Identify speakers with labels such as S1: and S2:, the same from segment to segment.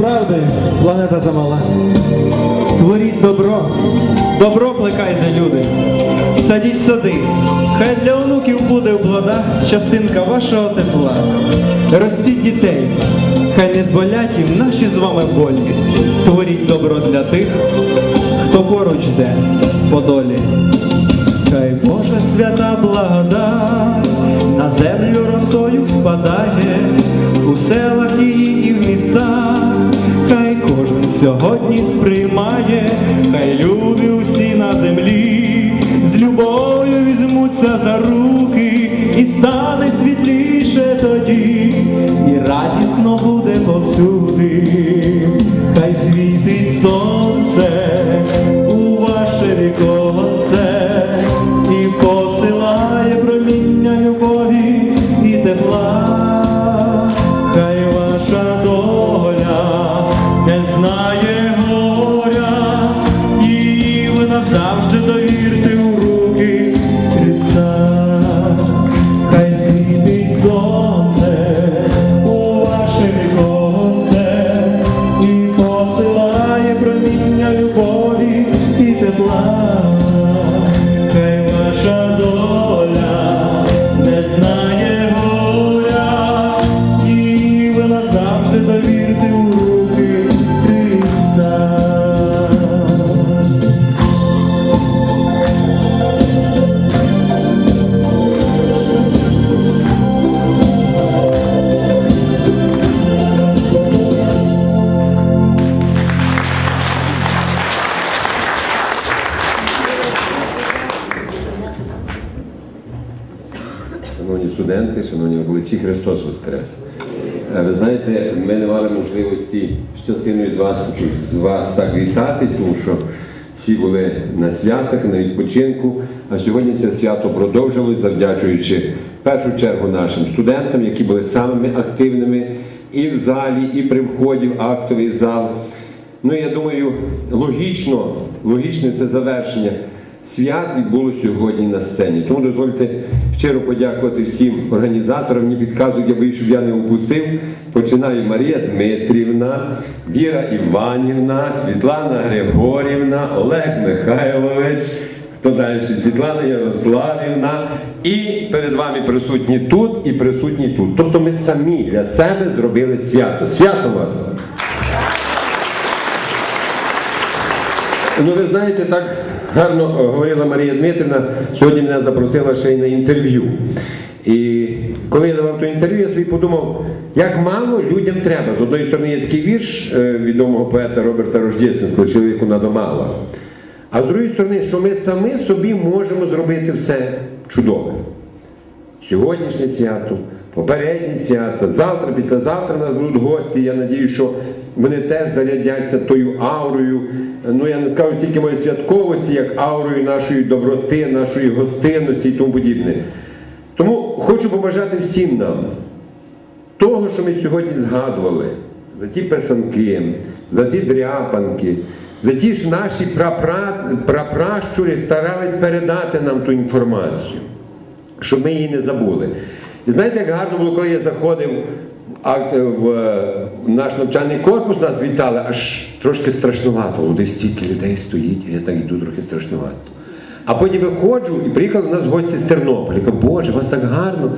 S1: хата замала. Творіть добро, добро плекайте люди. Садіть сади, хай для онуків буде в плодах частинка вашого тепла. Ростіть дітей, хай не зболять їм наші з вами болі. Творіть добро для тих, хто поруч йде по долі. Сьогодні сприймає, хай люди усі на землі з любов'ю візьмуться за руки, і стане світліше тоді, і радісно буде повсюди, хай світить сонце довірте у руки Христа.
S2: Шановні студенти, шановні обличчі, Христос Воскрес. Ви знаєте, ми не мали можливості з частиною з вас, з вас так вітати, тому що всі були на святах, на відпочинку. А сьогодні це свято продовжилось, завдячуючи в першу чергу нашим студентам, які були самими активними і в залі, і при вході в актовий зал. Ну, я думаю, логічно, логічне це завершення свят відбулося сьогодні на сцені. Тому дозвольте щиро подякувати всім організаторам. Мені підказують, я боюсь, щоб я не упустив. Починає Марія Дмитрівна, Віра Іванівна, Світлана Григорівна, Олег Михайлович. Хто далі? Світлана Ярославівна. І перед вами присутні тут і присутні тут. Тобто ми самі для себе зробили свято. Свято вас! Ну, ви знаєте, так гарно е, говорила Марія Дмитрівна, сьогодні мене запросила ще й на інтерв'ю. І коли я давав то інтерв'ю, я собі подумав, як мало людям треба. З одної сторони є такий вірш е, відомого поета Роберта Рождєцинського «Чоловіку надо мало. А з другої сторони, що ми самі собі можемо зробити все чудове. Сьогоднішнє свято, попереднє свято, завтра, післязавтра нас будуть гості. Я надію, що вони теж зарядяться тою аурою. Ну я не скажу тільки моєї святковості, як аурою нашої доброти, нашої гостинності і тому подібне. Тому хочу побажати всім нам того, що ми сьогодні згадували, за ті писанки, за ті дряпанки, за ті ж наші прапра- прапращури старались передати нам ту інформацію щоб ми її не забули. І знаєте, як гарно було, коли я заходив в акт- в е, наш навчальний корпус, нас вітали, аж трошки страшнувато. Десь стільки людей стоїть, а я так йду трохи страшнувато. А потім виходжу і приїхали до нас гості з Тернополя. Кажу, Боже, у вас так гарно.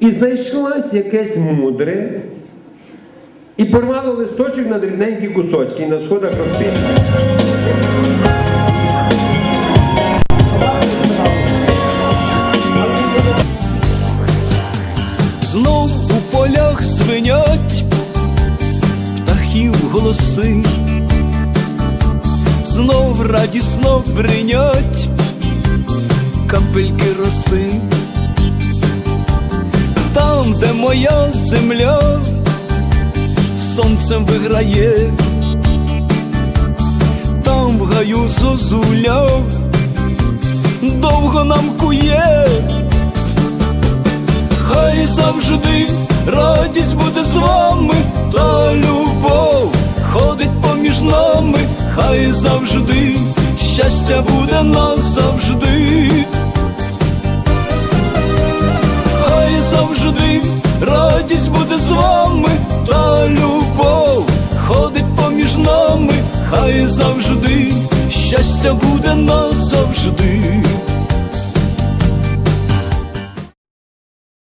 S2: І знайшлось якесь мудре, і порвало листочок на дрібненькі кусочки, і на сходах розсипало.
S3: Знов у полях звенять птахів голоси, знов радісно бринять капельки роси, там, де моя земля, сонцем виграє, там в гаю зозуля довго нам кує. Хай завжди радість буде з вами, та любов ходить поміж нами, хай завжди щастя буде назавжди. Хай завжди радість буде з вами, та любов ходить поміж нами, хай завжди щастя буде назавжди.